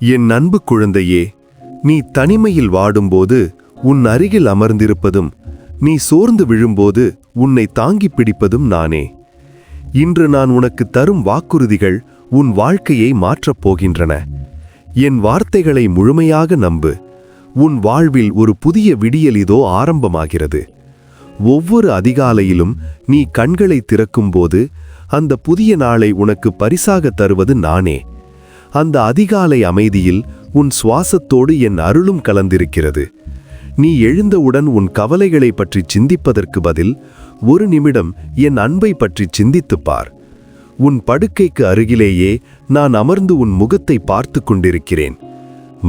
என் அன்பு குழந்தையே நீ தனிமையில் வாடும்போது உன் அருகில் அமர்ந்திருப்பதும் நீ சோர்ந்து விழும்போது உன்னை தாங்கிப் பிடிப்பதும் நானே. இன்று நான் உனக்கு தரும் வாக்குறுதிகள் உன் வாழ்க்கையை மாற்றப் போகின்றன. என் வார்த்தைகளை முழுமையாக நம்பு. உன் வாழ்வில் ஒரு புதிய விடியல் இதோ ஆரம்பமாகிறது. ஒவ்வொரு அதிகாலையிலும் நீ கண்களை திறக்கும்போது அந்த புதிய நாளை உனக்கு பரிசாக தருவது நானே. அந்த அதிகாலை அமைதியில் உன் சுவாசத்தோடு என் அருளும் கலந்திருக்கிறது. நீ எழுந்தவுடன் உன் கவலைகளை பற்றி சிந்திப்பதற்கு பதில் ஒரு நிமிடம் என் அன்பை பற்றி சிந்தித்துப் பார். உன் படுக்கைக்கு அருகிலேயே நான் அமர்ந்து உன் முகத்தை பார்த்து கொண்டிருக்கிறேன்.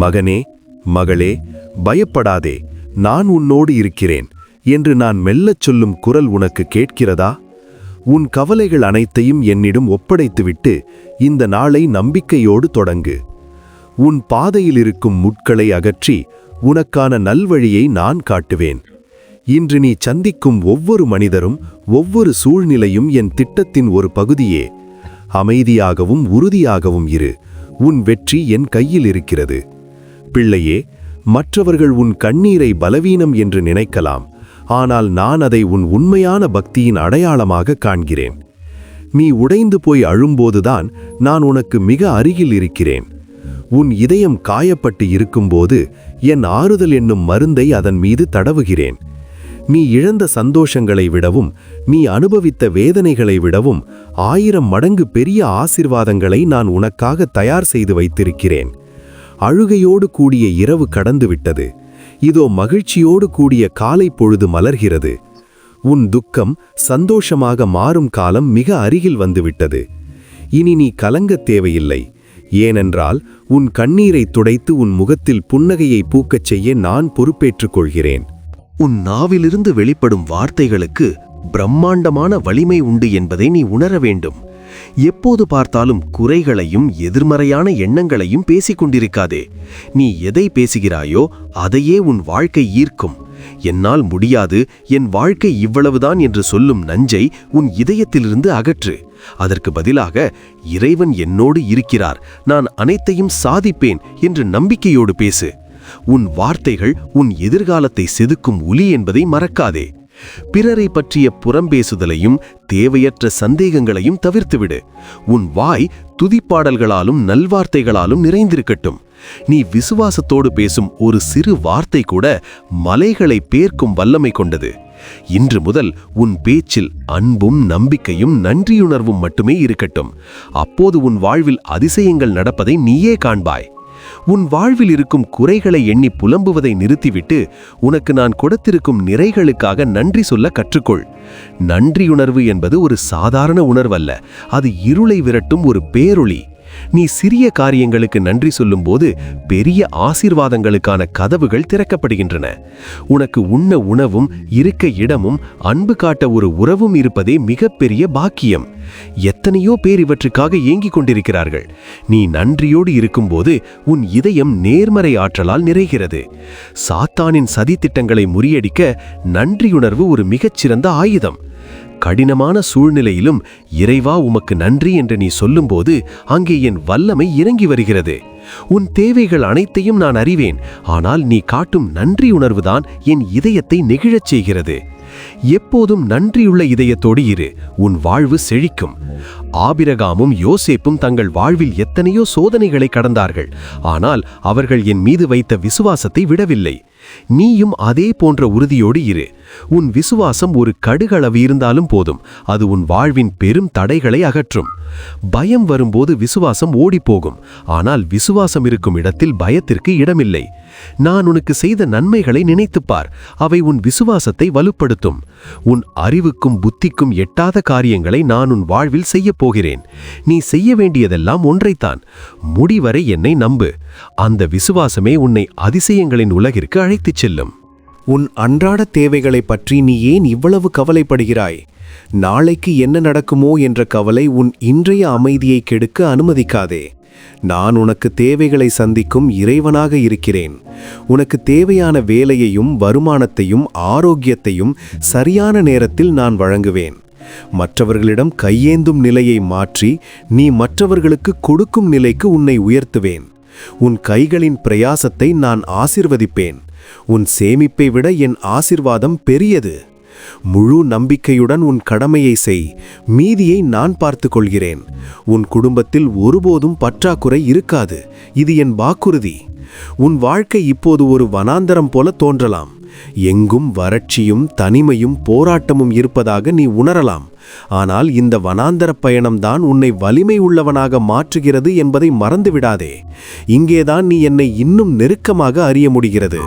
மகனே மகளே பயப்படாதே நான் உன்னோடு இருக்கிறேன் என்று நான் மெல்லச் சொல்லும் குரல் உனக்கு கேட்கிறதா? உன் கவலைகள் அனைத்தையும் என்னிடம் ஒப்படைத்துவிட்டு இந்த நாளை நம்பிக்கையோடு தொடங்கு. உன் பாதையில் இருக்கும் முட்களை அகற்றி உனக்கான நல்வழியை நான் காட்டுவேன். இன்று நீ சந்திக்கும் ஒவ்வொரு மனிதரும் ஒவ்வொரு சூழ்நிலையும் என் திட்டத்தின் ஒரு பகுதியே. அமைதியாகவும் உறுதியாகவும் இரு. உன் வெற்றி என் கையில் இருக்கிறது. பிள்ளையே மற்றவர்கள் உன் கண்ணீரை பலவீனம் என்று நினைக்கலாம். ஆனால் நான் அதை உன் உண்மையான பக்தியின் அடையாளமாக காண்கிறேன். நீ உடைந்து போய் அழும்போதுதான் நான் உனக்கு மிக அருகில் இருக்கிறேன். உன் இதயம் காயப்பட்டு இருக்கும்போது என் ஆறுதல் என்னும் மருந்தை அதன் மீது தடவுகிறேன். நீ இழந்த சந்தோஷங்களை விடவும் நீ அனுபவித்த வேதனைகளை விடவும் ஆயிரம் மடங்கு பெரிய ஆசிர்வாதங்களை நான் உனக்காக தயார் செய்து வைத்திருக்கிறேன். அழுகையோடு கூடிய இரவு கடந்துவிட்டது. இதோ மகிழ்ச்சியோடு கூடிய காலை பொழுது மலர்கிறது. உன் துக்கம் சந்தோஷமாக மாறும் காலம் மிக அருகில் வந்துவிட்டது. இனி நீ கலங்கத் தேவையில்லை. ஏனென்றால் உன் கண்ணீரை துடைத்து உன் முகத்தில் புன்னகையை பூக்கச் செய்ய நான் பொறுப்பேற்றுக் கொள்கிறேன். உன் நாவிலிருந்து வெளிப்படும் வார்த்தைகளுக்கு பிரம்மாண்டமான வலிமை உண்டு என்பதை நீ உணர வேண்டும். எப்போது பார்த்தாலும் குறைகளையும் எதிர்மறையான எண்ணங்களையும் பேசிக் கொண்டிருக்காதே. நீ எதை பேசுகிறாயோ அதையே உன் வாழ்க்கை ஈர்க்கும். என்னால் முடியாது என் வாழ்க்கை இவ்வளவுதான் என்று சொல்லும் நஞ்சை உன் இதயத்திலிருந்து அகற்று. அதற்கு பதிலாக இறைவன் என்னோடு இருக்கிறார் நான் அனைத்தையும் சாதிப்பேன் என்று நம்பிக்கையோடு பேசு. உன் வார்த்தைகள் உன் எதிர்காலத்தை செதுக்கும் ஒலி என்பதை மறக்காதே. பிறரை பற்றிய புறம்பேசுதலையும் தேவையற்ற சந்தேகங்களையும் தவிர்த்துவிடு. உன் வாய் துதிப்பாடல்களாலும் நல்வார்த்தைகளாலும் நிறைந்திருக்கட்டும். நீ விசுவாசத்தோடு பேசும் ஒரு சிறு வார்த்தை கூட மலைகளை பேர்க்கும் வல்லமை கொண்டது. இன்று முதல் உன் பேச்சில் அன்பும் நம்பிக்கையும் நன்றியுணர்வும் மட்டுமே இருக்கட்டும். அப்போது உன் வாழ்வில் அதிசயங்கள் நடப்பதை நீயே காண்பாய். உன் வாழ்வில் இருக்கும் குறைகளை எண்ணி புலம்புவதை நிறுத்திவிட்டு உனக்கு நான் கொடுத்திருக்கும் நிறைகளுக்காக நன்றி சொல்ல கற்றுக்கொள். நன்றியுணர்வு என்பது ஒரு சாதாரண உணர்வல்ல அது இருளை விரட்டும் ஒரு பேரொளி. நீ சிறிய காரியங்களுக்கு நன்றி சொல்லும்போது பெரிய ஆசீர்வாதங்களுக்கான கதவுகள் திறக்கப்படுகின்றன. உனக்கு உண்ண உணவும் இருக்க இடமும் அன்பு காட்ட ஒரு உறவும் இருப்பதே மிகப்பெரிய பாக்கியம். எத்தனையோ பேர் இவற்றுக்காக ஏங்கிக் கொண்டிருக்கிறார்கள். நீ நன்றியோடு இருக்கும்போது உன் இதயம் நேர்மறை ஆற்றலால் நிறைகிறது. சாத்தானின் சதித்திட்டங்களை முறியடிக்க நன்றியுணர்வு ஒரு மிகச்சிறந்த ஆயுதம். கடினமான சூழ்நிலையிலும் இறைவா உமக்கு நன்றி என்று நீ சொல்லும்போது அங்கே என் வல்லமை இறங்கி வருகிறது. உன் தேவைகள் அனைத்தையும் நான் அறிவேன். ஆனால் நீ காட்டும் நன்றி உணர்வுதான் என் இதயத்தை நெகிழச் செய்கிறது. எப்போதும் நன்றியுள்ள இதயத்தோடு இரு உன் வாழ்வு செழிக்கும். ஆபிரகாமும் யோசேப்பும் தங்கள் வாழ்வில் எத்தனையோ சோதனைகளை கடந்தார்கள். ஆனால் அவர்கள் என் மீது வைத்த விசுவாசத்தை விடவில்லை. நீயும் அதே போன்ற உறுதியோடு இரு. உன் விசுவாசம் ஒரு கடுகளவு இருந்தாலும் போதும். அது உன் வாழ்வின் பெரும் தடைகளை அகற்றும். பயம் வரும்போது விசுவாசம் ஓடிப்போகும். ஆனால் விசுவாசம் இருக்கும் இடத்தில் பயத்திற்கு இடமில்லை. நான் உனக்கு செய்த நன்மைகளை நினைத்துப்பார் அவை உன் விசுவாசத்தை வலுப்படுத்தும். உன் அறிவுக்கும் புத்திக்கும் எட்டாத காரியங்களை நான் உன் வாழ்வில் செய்யப் போகிறேன். நீ செய்ய வேண்டியதெல்லாம் ஒன்றைத்தான். முடிவரை என்னை நம்பு. அந்த விசுவாசமே உன்னை அதிசயங்களின் உலகிற்கு அழைத்துச் செல்லும். உன் அன்றாட தேவைகளைப் பற்றி நீ ஏன் இவ்வளவு கவலைப்படுகிறாய்? நாளைக்கு என்ன நடக்குமோ என்ற கவலை உன் இன்றைய அமைதியை கெடுக்க அனுமதிக்காதே. நான் உனக்கு தேவைகளை சந்திக்கும் இறைவனாக இருக்கிறேன். உனக்கு தேவையான வேலையையும் வருமானத்தையும் ஆரோக்கியத்தையும் சரியான நேரத்தில் நான் வழங்குவேன். மற்றவர்களிடம் கையேந்தும் நிலையை மாற்றி நீ மற்றவர்களுக்கு கொடுக்கும் நிலைக்கு உன்னை உயர்த்துவேன். உன் கைகளின் பிரயாசத்தை நான் ஆசிர்வதிப்பேன். உன் சேமிப்பை விட என் ஆசிர்வாதம் பெரியது. முழு நம்பிக்கையுடன் உன் கடமையை செய். மீதியை நான் பார்த்துக் கொள்கிறேன் உன் குடும்பத்தில் ஒருபோதும் பற்றாக்குறை இருக்காது. இது என் வாக்குறுதி. உன் வாழ்க்கை இப்போது ஒரு வனாந்தரம் போல தோன்றலாம். எங்கும் வறட்சியும் தனிமையும் போராட்டமும் இருப்பதாக நீ உணரலாம். ஆனால் இந்த வனாந்தர பயணம்தான் உன்னை வலிமை உள்ளவனாக மாற்றுகிறது என்பதை மறந்துவிடாதே. இங்கேதான் நீ என்னை இன்னும் நெருக்கமாக அறிய முடிகிறது.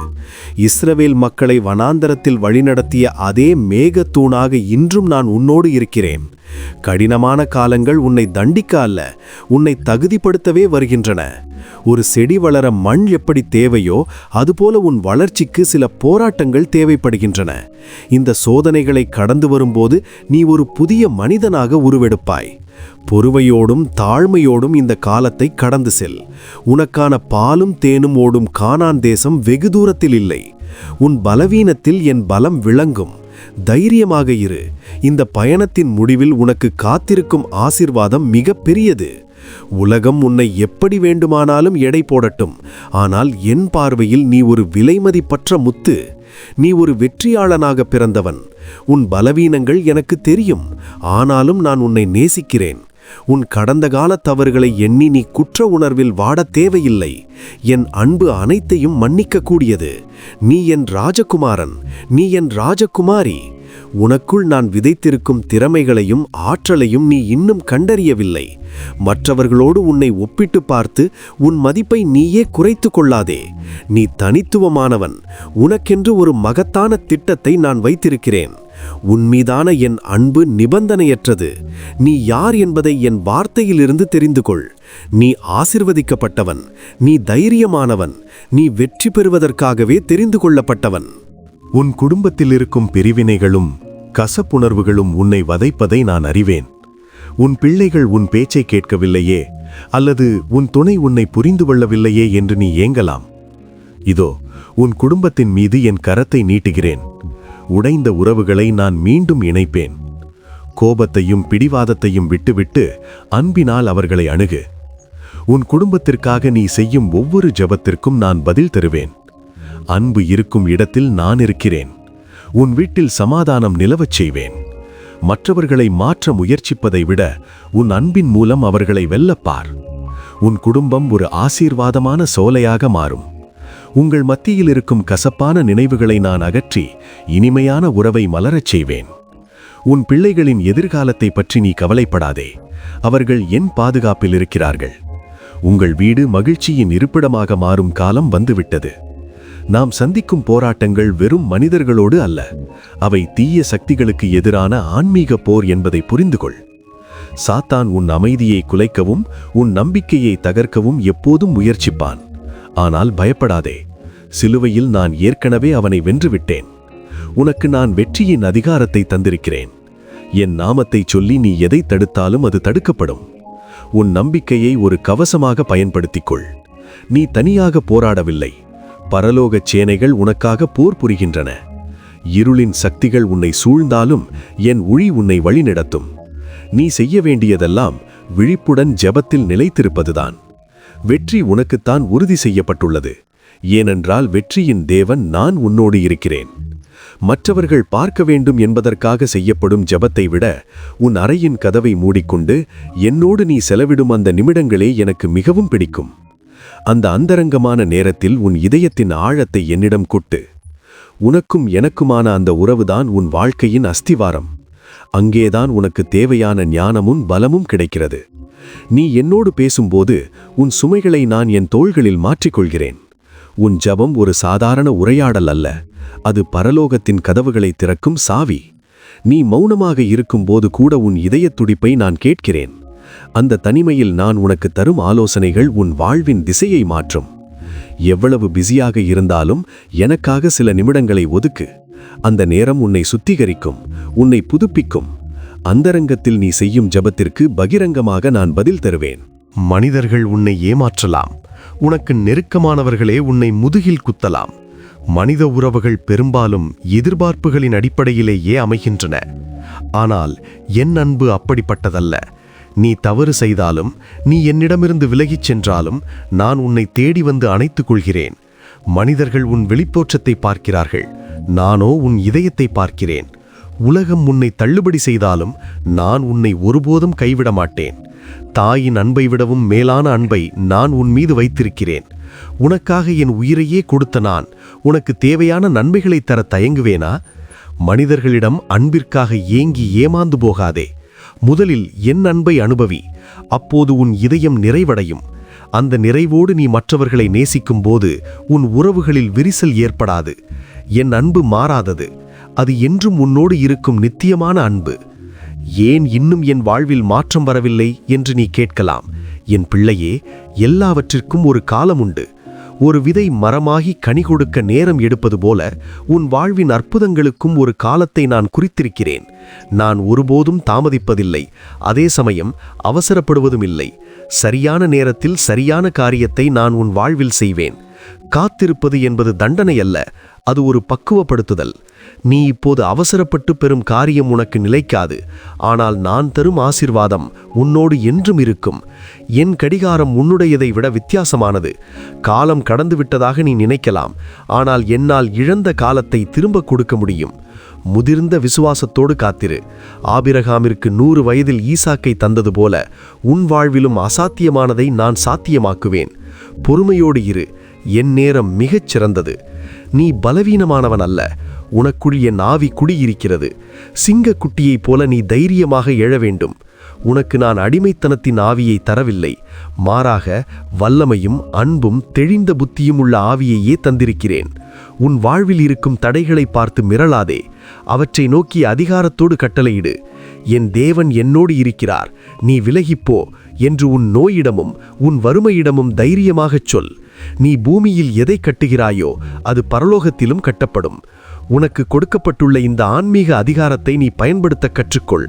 இஸ்ரவேல் மக்களை வனாந்தரத்தில் வழிநடத்திய அதே மேகத்தூணாக இன்றும் நான் உன்னோடு இருக்கிறேன். கடினமான காலங்கள் உன்னை தண்டிக்க அல்ல உன்னை தகுதிப்படுத்தவே வருகின்றன. ஒரு செடி வளர மண் எப்படி தேவையோ அதுபோல உன் வளர்ச்சிக்கு சில போராட்டங்கள் தேவைப்படுகின்றன. இந்த சோதனைகளை கடந்து வரும்போது நீ ஒரு புதிய மனிதனாக உருவெடுப்பாய். பொறுமையோடும் தாழ்மையோடும் இந்த காலத்தை கடந்து செல். உனக்கான பாலும் தேனும் ஓடும் கானான் தேசம் வெகு தூரத்தில் இல்லை. உன் பலவீனத்தில் என் பலம் விளங்கும். தைரியமாக இரு. இந்த பயணத்தின் முடிவில் உனக்கு காத்திருக்கும் ஆசிர்வாதம் மிக பெரியது உலகம் உன்னை எப்படி வேண்டுமானாலும் எடை போடட்டும். ஆனால் என் பார்வையில் நீ ஒரு விலைமதிப்பற்ற முத்து. நீ ஒரு வெற்றியாளனாக பிறந்தவன். உன் பலவீனங்கள் எனக்கு தெரியும். ஆனாலும் நான் உன்னை நேசிக்கிறேன். உன் கடந்த கால தவறுகளை எண்ணி நீ குற்ற உணர்வில் வாடத் தேவையில்லை. என் அன்பு அனைத்தையும் மன்னிக்கக்கூடியது. நீ என் ராஜகுமாரன். நீ என் ராஜகுமாரி. உனக்குள் நான் விதைத்திருக்கும் திறமைகளையும் ஆற்றலையும் நீ இன்னும் கண்டறியவில்லை. மற்றவர்களோடு உன்னை ஒப்பிட்டு பார்த்து உன் மதிப்பை நீயே குறைத்து கொள்ளாதே. நீ தனித்துவமானவன். உனக்கென்று ஒரு மகத்தான திட்டத்தை நான் வைத்திருக்கிறேன். உன்மீதான என் அன்பு நிபந்தனையற்றது. நீ யார் என்பதை என் வார்த்தையிலிருந்து தெரிந்து கொள். நீ ஆசிர்வதிக்கப்பட்டவன். நீ தைரியமானவன். நீ வெற்றி பெறுவதற்காகவே தெரிந்து கொள்ளப்பட்டவன். உன் குடும்பத்தில் இருக்கும் பிரிவினைகளும் கசப்புணர்வுகளும் உன்னை வதைப்பதை நான் அறிவேன். உன் பிள்ளைகள் உன் பேச்சை கேட்கவில்லையே அல்லது உன் துணை உன்னை புரிந்து கொள்ளவில்லையே என்று நீ ஏங்கலாம். இதோ உன் குடும்பத்தின் மீது என் கரத்தை நீட்டுகிறேன். உடைந்த உறவுகளை நான் மீண்டும் இணைப்பேன். கோபத்தையும் பிடிவாதத்தையும் விட்டுவிட்டு அன்பினால் அவர்களை அணுகு. உன் குடும்பத்திற்காக நீ செய்யும் ஒவ்வொரு ஜெபத்திற்கும் நான் பதில் தருவேன். அன்பு இருக்கும் இடத்தில் நான் இருக்கிறேன். உன் வீட்டில் சமாதானம் நிலவச் செய்வேன். மற்றவர்களை மாற்ற முயற்சிப்பதை விட உன் அன்பின் மூலம் அவர்களை வெல்லப்பார். உன் குடும்பம் ஒரு ஆசீர்வாதமான சோலையாக மாறும். உங்கள் மத்தியில் இருக்கும் கசப்பான நினைவுகளை நான் அகற்றி இனிமையான உறவை மலரச் செய்வேன். உன் பிள்ளைகளின் எதிர்காலத்தை பற்றி நீ கவலைப்படாதே. அவர்கள் என் பாதுகாப்பில் இருக்கிறார்கள். உங்கள் வீடு மகிழ்ச்சியின் இருப்பிடமாக மாறும் காலம் வந்துவிட்டது. நாம் சந்திக்கும் போராட்டங்கள் வெறும் மனிதர்களோடு அல்ல. அவை தீய சக்திகளுக்கு எதிரான ஆன்மீக போர் என்பதை புரிந்து கொள் சாத்தான் உன் அமைதியை குலைக்கவும் உன் நம்பிக்கையை தகர்க்கவும் எப்போதும் முயற்சிப்பான். ஆனால் பயப்படாதே. சிலுவையில் நான் ஏற்கனவே அவனை வென்றுவிட்டேன். உனக்கு நான் வெற்றியின் அதிகாரத்தை தந்திருக்கிறேன். என் நாமத்தைச் சொல்லி நீ எதை தடுத்தாலும் அது தடுக்கப்படும். உன் நம்பிக்கையை ஒரு கவசமாக பயன்படுத்திக் கொள் நீ தனியாக போராடவில்லை. பரலோகச் சேனைகள் உனக்காக போர் புரிகின்றன. இருளின் சக்திகள் உன்னை சூழ்ந்தாலும் என் ஒளி உன்னை வழிநடத்தும். நீ செய்ய வேண்டியதெல்லாம் விழிப்புடன் ஜெபத்தில் நிலைத்திருப்பதுதான். வெற்றி உனக்குத்தான் உறுதி செய்யப்பட்டுள்ளது. ஏனென்றால் வெற்றியின் தேவன் நான் உன்னோடு இருக்கிறேன். மற்றவர்கள் பார்க்க வேண்டும் என்பதற்காக செய்யப்படும் ஜெபத்தை விட உன் அறையின் கதவை மூடிக்கொண்டு என்னோடு நீ செலவிடும் அந்த நிமிடங்களே எனக்கு மிகவும் பிடிக்கும். அந்த அந்தரங்கமான நேரத்தில் உன் இதயத்தின் ஆழத்தை என்னிடம் கொட்டு. உனக்கும் எனக்குமான அந்த உறவுதான் உன் வாழ்க்கையின் அஸ்திவாரம். அங்கேதான் உனக்கு தேவையான ஞானமும் பலமும் கிடைக்கிறது. நீ என்னோடு பேசும்போது உன் சுமைகளை நான் என் தோள்களில் மாற்றிக்கொள்கிறேன். உன் ஜபம் ஒரு சாதாரண உரையாடல் அல்ல. அது பரலோகத்தின் கதவுகளை திறக்கும் சாவி. நீ மௌனமாக இருக்கும்போது கூட உன் இதய துடிப்பை நான் கேட்கிறேன். அந்த தனிமையில் நான் உனக்கு தரும் ஆலோசனைகள் உன் வாழ்வின் திசையை மாற்றும். எவ்வளவு பிஸியாக இருந்தாலும் எனக்காக சில நிமிடங்களை ஒதுக்கு. அந்த நேரம் உன்னை சுத்திகரிக்கும் உன்னை புதுப்பிக்கும் அந்தரங்கத்தில் நீ செய்யும் ஜபத்திற்கு பகிரங்கமாக நான் பதில் தருவேன். மனிதர்கள் உன்னை ஏமாற்றலாம். உனக்கு நெருக்கமானவர்களே உன்னை முதுகில் குத்தலாம். மனித உறவுகள் பெரும்பாலும் எதிர்பார்ப்புகளின் அடிப்படையிலேயே அமைகின்றன. ஆனால் என் அன்பு அப்படிப்பட்டதல்ல. நீ தவறு செய்தாலும் நீ என்னிடமிருந்து விலகிச் சென்றாலும் நான் உன்னை தேடி வந்து அணைத்துக் கொள்கிறேன். மனிதர்கள் உன் வெளித்தோற்றத்தை பார்க்கிறார்கள். நானோ உன் இதயத்தை பார்க்கிறேன். உலகம் உன்னை தள்ளுபடி செய்தாலும் நான் உன்னை ஒருபோதும் கைவிட மாட்டேன். தாயின் அன்பை விடவும் மேலான அன்பை நான் உன் மீது வைத்திருக்கிறேன். உனக்காக என் உயிரையே கொடுத்த நான் உனக்கு தேவையான நன்மைகளை தர தயங்குவேனா? மனிதர்களிடம் அன்பிற்காக ஏங்கி ஏமாந்து போகாதே. முதலில் என் அன்பை அனுபவி. அப்போது உன் இதயம் நிறைவடையும். அந்த நிறைவோடு நீ மற்றவர்களை நேசிக்கும் போது உன் உறவுகளில் விரிசல் ஏற்படாது. என் அன்பு மாறாதது. அது என்றும் உன்னோடு இருக்கும் நித்தியமான அன்பு. ஏன் இன்னும் என் வாழ்வில் மாற்றம் வரவில்லை என்று நீ கேட்கலாம். என் பிள்ளையே எல்லாவற்றிற்கும் ஒரு காலம் உண்டு. ஒரு விதை மரமாகி கனி கொடுக்க நேரம் எடுப்பது போல உன் வாழ்வின் அற்புதங்களுக்கும் ஒரு காலத்தை நான் குறித்திருக்கிறேன். நான் ஒருபோதும் தாமதிப்பதில்லை. அதே சமயம் அவசரப்படுவதும் இல்லை. சரியான நேரத்தில் சரியான காரியத்தை நான் உன் வாழ்வில் செய்வேன். காத்திருப்பது என்பது தண்டனை அல்ல அது ஒரு பக்குவப்படுத்துதல். நீ இப்போது அவசரப்பட்டு பெறும் காரியம் உனக்கு நிலைக்காது. ஆனால் நான் தரும் ஆசிர்வாதம் உன்னோடு என்றும் இருக்கும். என் கடிகாரம் உன்னுடையதை விட வித்தியாசமானது. காலம் கடந்து விட்டதாக நீ நினைக்கலாம். ஆனால் என்னால் இழந்த காலத்தை திரும்ப கொடுக்க முடியும். முதிர்ந்த விசுவாசத்தோடு காத்திரு. ஆபிரகாமிற்கு நூறு வயதில் ஈசாக்கை தந்தது போல உன் வாழ்விலும் அசாத்தியமானதை நான் சாத்தியமாக்குவேன். பொறுமையோடு இரு. என் நேரம் மிகச் சிறந்தது. நீ பலவீனமானவன் அல்ல. உனக்குள் நாவி குடியிருக்கிறது. சிங்கக்குட்டியைப் போல நீ தைரியமாக எழ வேண்டும். உனக்கு நான் அடிமைத்தனத்தின் ஆவியை தரவில்லை. மாறாக வல்லமையும் அன்பும் தெளிந்த புத்தியும் உள்ள ஆவியையே தந்திருக்கிறேன். உன் வாழ்வில் இருக்கும் தடைகளை பார்த்து மிரளாதே. அவற்றை நோக்கி அதிகாரத்தோடு கட்டளையிடு. என் தேவன் என்னோடு இருக்கிறார். நீ விலகிப்போ என்று உன் நோயிடமும் உன் வறுமையிடமும் தைரியமாகச் சொல். நீ பூமியில் எதை கட்டுகிறாயோ அது பரலோகத்திலும் கட்டப்படும். உனக்கு கொடுக்கப்பட்டுள்ள இந்த ஆன்மீக அதிகாரத்தை நீ பயன்படுத்த கற்றுக்கொள்.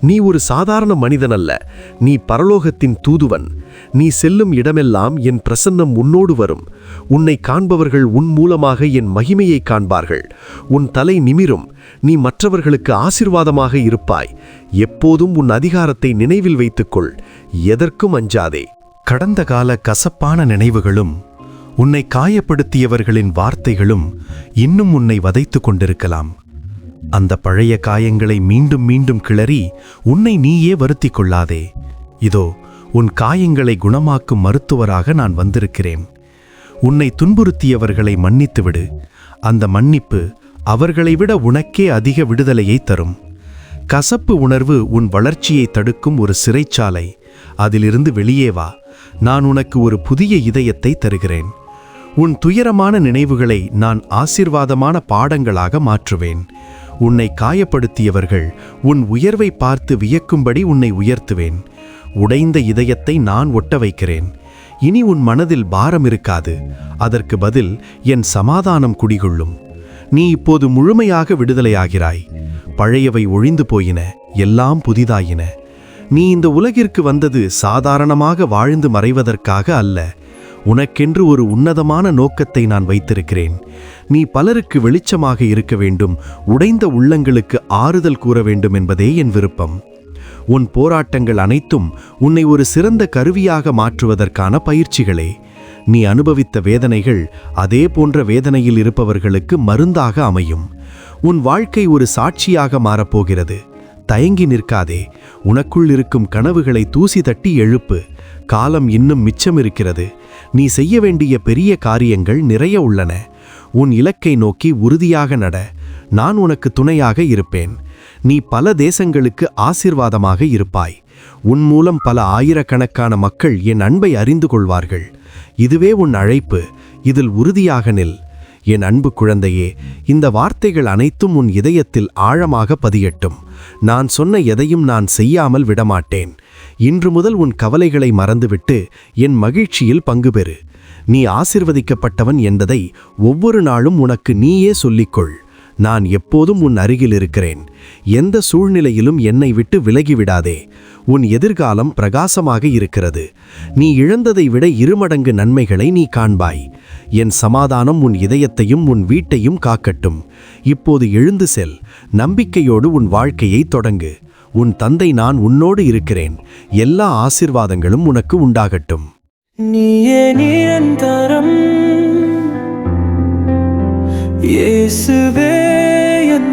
நீ ஒரு சாதாரண மனிதன் அல்ல நீ பரலோகத்தின் தூதுவன். நீ செல்லும் இடமெல்லாம் என் பிரசன்னம் உன்னோடு வரும். உன்னை காண்பவர்கள் உன் மூலமாக என் மகிமையை காண்பார்கள். உன் தலை நிமிரும். நீ மற்றவர்களுக்கு ஆசிர்வாதமாக இருப்பாய். எப்போதும் உன் அதிகாரத்தை நினைவில் வைத்துக்கொள். எதற்கும் அஞ்சாதே. கடந்த கால கசப்பான நினைவுகளும் உன்னை காயப்படுத்தியவர்களின் வார்த்தைகளும் இன்னும் உன்னை வதைத்துக் கொண்டிருக்கலாம். அந்த பழைய காயங்களை மீண்டும் மீண்டும் கிளறி உன்னை நீயே வருத்திக் கொள்ளாதே. இதோ உன் காயங்களை குணமாக்கும் மருத்துவராக நான் வந்திருக்கிறேன். உன்னை துன்புறுத்தியவர்களை மன்னித்துவிடு. அந்த மன்னிப்பு அவர்களை விட உனக்கே அதிக விடுதலையை தரும். கசப்பு உணர்வு உன் வளர்ச்சியை தடுக்கும் ஒரு சிறைச்சாலை. அதிலிருந்து வெளியே வா. நான் உனக்கு ஒரு புதிய இதயத்தை தருகிறேன். உன் துயரமான நினைவுகளை நான் ஆசிர்வாதமான பாடங்களாக மாற்றுவேன். உன்னை காயப்படுத்தியவர்கள் உன் உயர்வை பார்த்து வியக்கும்படி உன்னை உயர்த்துவேன். உடைந்த இதயத்தை நான் ஒட்ட வைக்கிறேன் இனி உன் மனதில் பாரம் இருக்காது. அதற்கு பதில் என் சமாதானம் குடிகொள்ளும். நீ இப்போது முழுமையாக விடுதலையாகிறாய். பழையவை ஒழிந்து போயின எல்லாம் புதிதாயின. நீ இந்த உலகிற்கு வந்தது சாதாரணமாக வாழ்ந்து மறைவதற்காக அல்ல. உனக்கென்று ஒரு உன்னதமான நோக்கத்தை நான் வைத்திருக்கிறேன். நீ பலருக்கு வெளிச்சமாக இருக்க வேண்டும் உடைந்த உள்ளங்களுக்கு ஆறுதல் கூற வேண்டும் என்பதே என் விருப்பம். உன் போராட்டங்கள் அனைத்தும் உன்னை ஒரு சிறந்த கருவியாக மாற்றுவதற்கான பயிற்சிகளே. நீ அனுபவித்த வேதனைகள் அதே போன்ற வேதனையில் இருப்பவர்களுக்கு மருந்தாக அமையும். உன் வாழ்க்கை ஒரு சாட்சியாக மாறப்போகிறது. தயங்கி நிற்காதே உனக்குள் இருக்கும் கனவுகளை தூசி தட்டி எழுப்பு. காலம் இன்னும் மிச்சம் இருக்கிறது நீ செய்ய வேண்டிய பெரிய காரியங்கள் நிறைய உள்ளன. உன் இலக்கை நோக்கி உறுதியாக நட. நான் உனக்கு துணையாக இருப்பேன். நீ பல தேசங்களுக்கு ஆசீர்வாதமாக இருப்பாய். உன் மூலம் பல ஆயிரக்கணக்கான மக்கள் என் அன்பை அறிந்து கொள்வார்கள். இதுவே உன் அழைப்பு. இதில் உறுதியாக நில். என் அன்பு குழந்தையே இந்த வார்த்தைகள் அனைத்தும் உன் இதயத்தில் ஆழமாக பதியட்டும். நான் சொன்ன எதையும் நான் செய்யாமல் விடமாட்டேன். இன்று முதல் உன் கவலைகளை மறந்துவிட்டு என் மகிழ்ச்சியில் பங்கு பெறு. நீ ஆசிர்வதிக்கப்பட்டவன் என்பதை ஒவ்வொரு நாளும் உனக்கு நீயே சொல்லிக்கொள். நான் எப்போதும் உன் அருகில் இருக்கிறேன். எந்த சூழ்நிலையிலும் என்னை விட்டு விலகிவிடாதே. உன் எதிர்காலம் பிரகாசமாக இருக்கிறது. நீ இழந்ததை விட இருமடங்கு நன்மைகளை நீ காண்பாய். என் சமாதானம் உன் இதயத்தையும் உன் வீட்டையும் காக்கட்டும். இப்போது எழுந்து செல். நம்பிக்கையோடு உன் வாழ்க்கையை தொடங்கு. உன் தந்தை நான் உன்னோடு இருக்கிறேன். எல்லா ஆசிர்வாதங்களும் உனக்கு உண்டாகட்டும். நீயே நிரந்தரம். இயேசுவே என்